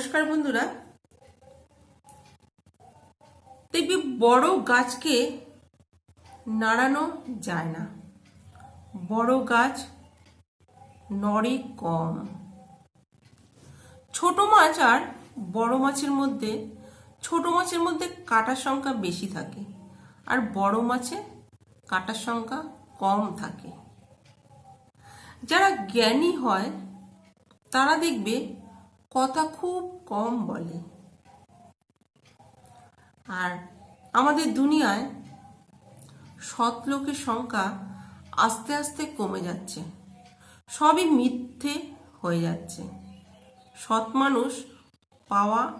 নমস্কার বন্ধুরা। দেখবি বড় গাছকে নাড়ানো যায় না। বড় গাছ নড়ে কম। ছোট মাছ আর বড় মাছের মধ্যে, ছোট মাছের মধ্যে কাটার সংখ্যা বেশি থাকে আর বড় মাছে কাটার সংখ্যা কম থাকে। যারা জ্ঞানী হয়, তারা দেখবে কথা খুব কম বলে। আর আমাদের দুনিয়ায় সৎ লোকের সংখ্যা আস্তে আস্তে কমে যাচ্ছে। সবই মিথ্যে হয়ে যাচ্ছে। সৎ মানুষ পাওয়া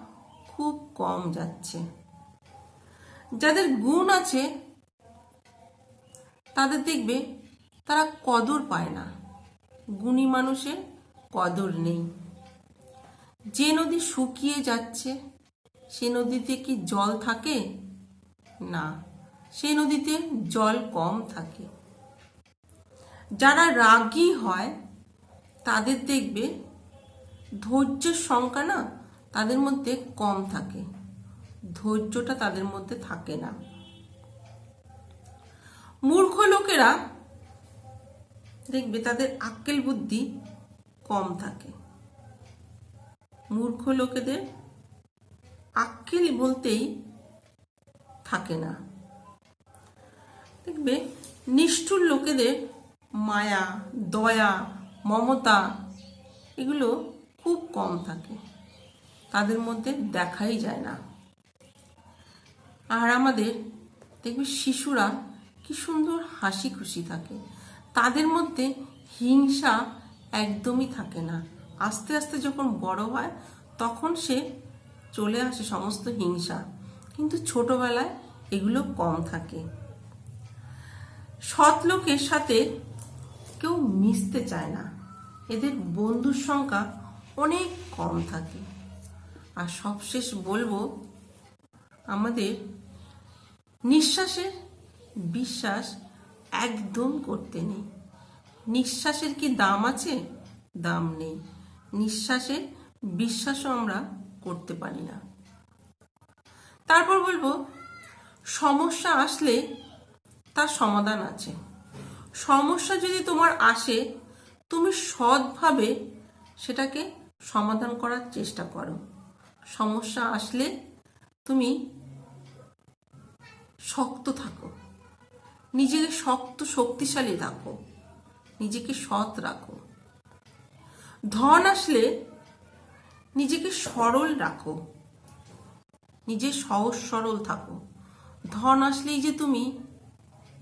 খুব কম যাচ্ছে। যাদের গুণ আছে, তাদের দেখবে তারা কদর পায় না। গুণী মানুষের কদর নেই। যে নদী শুকিয়ে যাচ্ছে, সে নদীতে কি জল থাকে? না, সে নদীতে জল কম থাকে। যারা রাগী হয়, তাদের দেখবে ধৈর্যের সংখ্যা না তাদের মধ্যে কম থাকে। ধৈর্যটা তাদের মধ্যে থাকে না। মূর্খ লোকেরা দেখবে তাদের আক্কেল বুদ্ধি কম থাকে। মূর্খ লোকেদের আক্কেল বলতেই থাকে না। দেখবে, নিষ্ঠুর লোকেদের মায়া, দয়া, মমতা, এগুলো খুব কম থাকে। তাদের মধ্যে দেখাই যায় না। আর আমাদের, দেখবে শিশুরা কি সুন্দর হাসি খুশি থাকে। তাদের মধ্যে হিংসা একদমই থাকে না। আস্তে আস্তে যখন বড় হয়, তখন সে চলে আসে সমস্ত হিংসা। কিন্তু ছোটবেলায় এগুলো কম থাকে। সৎ লোকের সাথে কেউ মিশতে চায় না। এদের বন্ধুর সংখ্যা অনেক কম থাকে। আর সবশেষ বলব, আমাদের নিঃশ্বাসে বিশ্বাস একদম করতে নেই। নিঃশ্বাসের কি দাম আছে? দাম নেই। নিঃশ্বাসে বিশ্বাসও আমরা করতে পারি না। তারপর বলব, সমস্যা আসলে তার সমাধান আছে। সমস্যা যদি তোমার আসে, তুমি সৎভাবে সেটাকে সমাধান করার চেষ্টা করো। সমস্যা আসলে তুমি শক্ত থাকো। নিজেকে শক্ত, শক্তিশালী রাখো। নিজেকে সৎ রাখো। ধন আসলে নিজেকে সরল রাখো। নিজে সহজ সরল থাকো। ধন আসলেই যে তুমি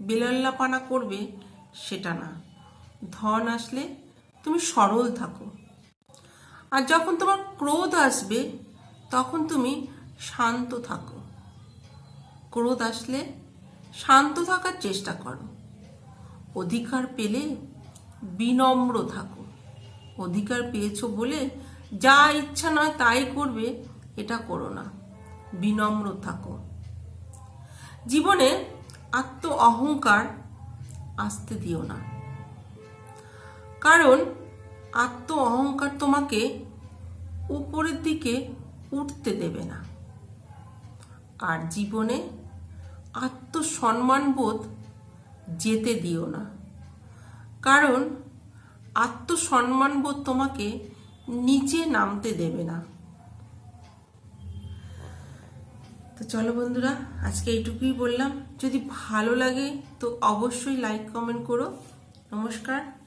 বেলাল্লাপানা করবে, সেটা না। ধন আসলে তুমি সরল থাকো। আর যখন তোমার ক্রোধ আসবে, তখন তুমি শান্ত থাকো। ক্রোধ আসলে শান্ত থাকার চেষ্টা করো। অধিকার পেলে বিনম্র থাকো। অধিকার পেয়েছ বলে যা ইচ্ছা নয় তাই করবে, এটা করো না। বিনম্র থাকো। জীবনে আত্ম অহংকার আসতে দিও না। কারণ আত্ম অহংকার তোমাকে উপরের দিকে উঠতে দেবে না। আর জীবনে আত্মসম্মানবোধ যেতে দিও না। কারণ আত্মসম্মানবোধ তোমাকে নিচে নামতে দেবে না। তো চলো বন্ধুরা, আজকে এইটুকুই বললাম। যদি ভালো লাগে তো অবশ্যই লাইক কমেন্ট করো। নমস্কার।